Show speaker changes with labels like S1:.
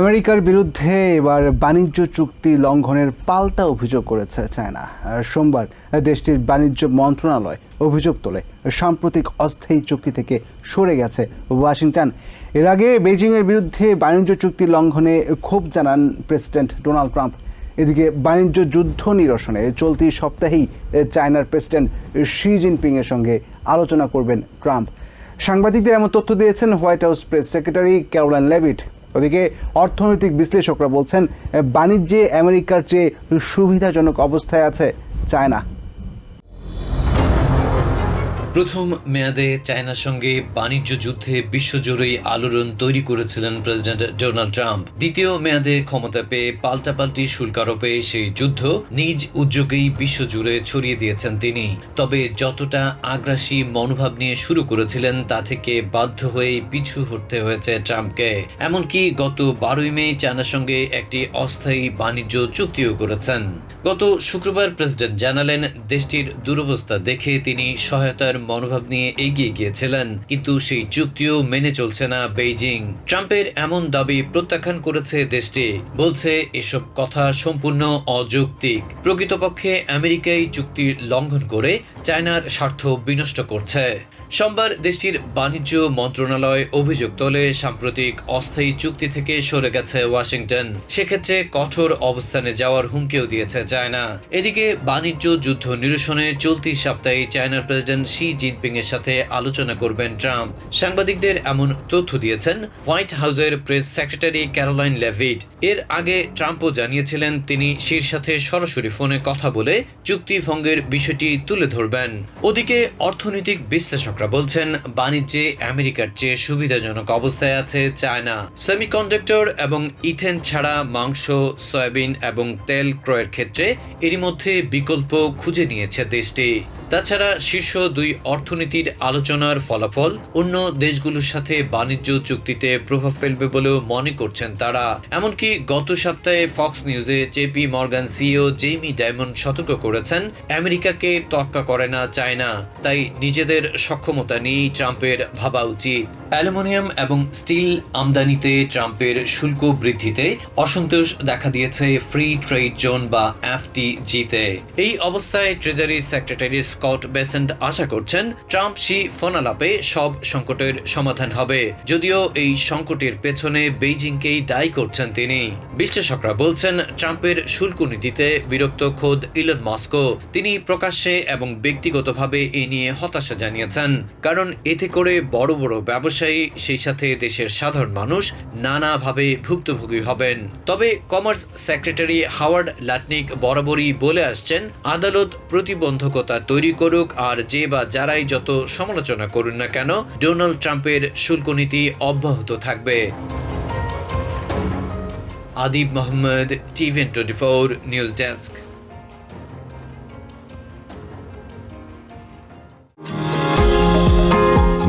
S1: আমেরিকার বিরুদ্ধে এবার বাণিজ্য চুক্তি লঙ্ঘনের পাল্টা অভিযোগ করেছে চায়না। সোমবার দেশটির বাণিজ্য মন্ত্রণালয় অভিযোগ তোলে, সাম্প্রতিক অস্থায়ী চুক্তি থেকে সরে গেছে ওয়াশিংটন। এর আগে বেজিংয়ের বিরুদ্ধে বাণিজ্য চুক্তি লঙ্ঘনে ক্ষোভ জানান প্রেসিডেন্ট ডোনাল্ড ট্রাম্প। এদিকে বাণিজ্য যুদ্ধ নিরসনে চলতি সপ্তাহেই চায়নার প্রেসিডেন্ট শি জিনপিংয়ের সঙ্গে আলোচনা করবেন ট্রাম্প। সাংবাদিকদের এমন তথ্য দিয়েছেন White House press secretary Karoline Leavitt. ওদিকে অর্থনৈতিক বিশ্লেষকরা বলছেন বাণিজ্যে আমেরিকার চেয়ে সুবিধাজনক অবস্থায় আছে চায়না।
S2: প্রথম মেয়াদে চায়নার সঙ্গে বাণিজ্য যুদ্ধে বিশ্বজুড়েই আলোড়ন তৈরি করেছিলেন প্রেসিডেন্ট ডোনাল্ড ট্রাম্প। দ্বিতীয় মেয়াদে ক্ষমতা পেয়ে পাল্টাপাল্টি শুল্ক আরোপে সেই যুদ্ধ নিজ উদ্যোগেই বিশ্বজুড়ে ছড়িয়ে দিয়েছেন তিনি। তবে যতটা আগ্রাসী মনোভাব নিয়ে শুরু করেছিলেন, তা থেকে বাধ্য হয়ে পিছু হটতে হয়েছে ট্রাম্পকে। এমনকি গত বারোই মে চায়নার সঙ্গে একটি অস্থায়ী বাণিজ্য চুক্তিও করেছেন। গত শুক্রবার প্রেসিডেন্ট জানালেন, দেশটির দুরবস্থা দেখে তিনি সহায়তার মনোভাব নিয়ে এগিয়ে গিয়েছিলেন, কিন্তু সেই চুক্তিও মেনে চলছে না বেইজিং। ট্রাম্পের এমন দাবি প্রত্যাখ্যান করেছে দেশটি, বলছে এসব কথা সম্পূর্ণ অযৌক্তিক। প্রকৃতপক্ষে আমেরিকাই চুক্তি লঙ্ঘন করে চায়নার স্বার্থ বিনষ্ট করছে। সোমবার দেশটির বাণিজ্য মন্ত্রণালয় অভিযোগ তোলে, সাম্প্রতিক অস্থায়ী চুক্তি থেকে সরে গেছে ওয়াশিংটন। সেক্ষেত্রে কঠোর অবস্থানে যাওয়ার হুমকিও দিয়েছে চায়না। এদিকে বাণিজ্য যুদ্ধ নিরসনে চলতি সপ্তাহে চায়নার প্রেসিডেন্ট শি জিনপিং এর সাথে আলোচনা করবেন ট্রাম্প। সাংবাদিকদের এমন তথ্য দিয়েছেন হোয়াইট হাউসের প্রেস সেক্রেটারি ক্যারোলাইন লেভিট। এর আগে ট্রাম্পও জানিয়েছিলেন তিনি শির সাথে সরাসরি ফোনে কথা বলে চুক্তি ভঙ্গের বিষয়টি তুলে ধরবেন। ওদিকে অর্থনৈতিক বিশ্লেষকরা বলছেন, বাণিজ্যে আমেরিকার চেয়ে সুবিধাজনক অবস্থায় আছে চায়না। সেমিকন্ডাক্টর এবং ইথেন ছাড়া মাংস, সয়াবিন এবং তেল ক্রয়ের ক্ষেত্রে এরই মধ্যে বিকল্প খুঁজে নিয়েছে দেশটি। তাছাড়া শীর্ষ দুই অর্থনীতির আলোচনার ফলাফল অন্য দেশগুলোর সাথে বাণিজ্য চুক্তিতে প্রভাব ফেলবে বলেও মনে করছেন তারা। এমনকি গত সপ্তাহে ফক্স নিউজে JP Morgan CEO Jamie Dimon সতর্ক করেছেন, আমেরিকাকে তোয়াক্কা করে না চায়না। তাই নিজেদের সক্ষমতা নিয়েই ট্রাম্পের ভাবা উচিত। অ্যালুমিনিয়াম এবং স্টিল আমদানিতে ট্রাম্পের শুল্ক বৃদ্ধিতে অসন্তোষ দেখা দিয়েছে ফ্রি ট্রেড জোন বা এফটিজিতে। এই অবস্থায় ট্রেজারি সেক্রেটারি স্কট বেসেন্ট আশা করছেন, ট্রাম্প সি ফোনালাপে সব সংকটের সমাধান হবে। যদিও এই সংকটের পেছনে বেইজিংকেই দায়ী করছেন তিনি। বিশ্লেষকরা বলছেন, ট্রাম্পের শুল্ক নীতিতে বিরক্ত খোদ ইলন মস্কো তিনি প্রকাশ্যে এবং ব্যক্তিগতভাবে এ নিয়ে হতাশা জানিয়েছেন, কারণ এতে করে বড় বড় ব্যবসায়ী, সেই সাথে দেশের সাধারণ মানুষ নানাভাবে ভুক্তভোগী হবেন। তবে কমার্স সেক্রেটারি হাওয়ার্ড লাটনিক বরাবরই বলে আসছেন, আদালত প্রতিবন্ধকতা তৈরি করুক আর যে বা যারাই যত সমালোচনা করুন না কেন, ডোনাল্ড ট্রাম্পের শুল্ক নীতি অব্যাহত থাকবে। Adib Mohammad TVN twenty four news desk.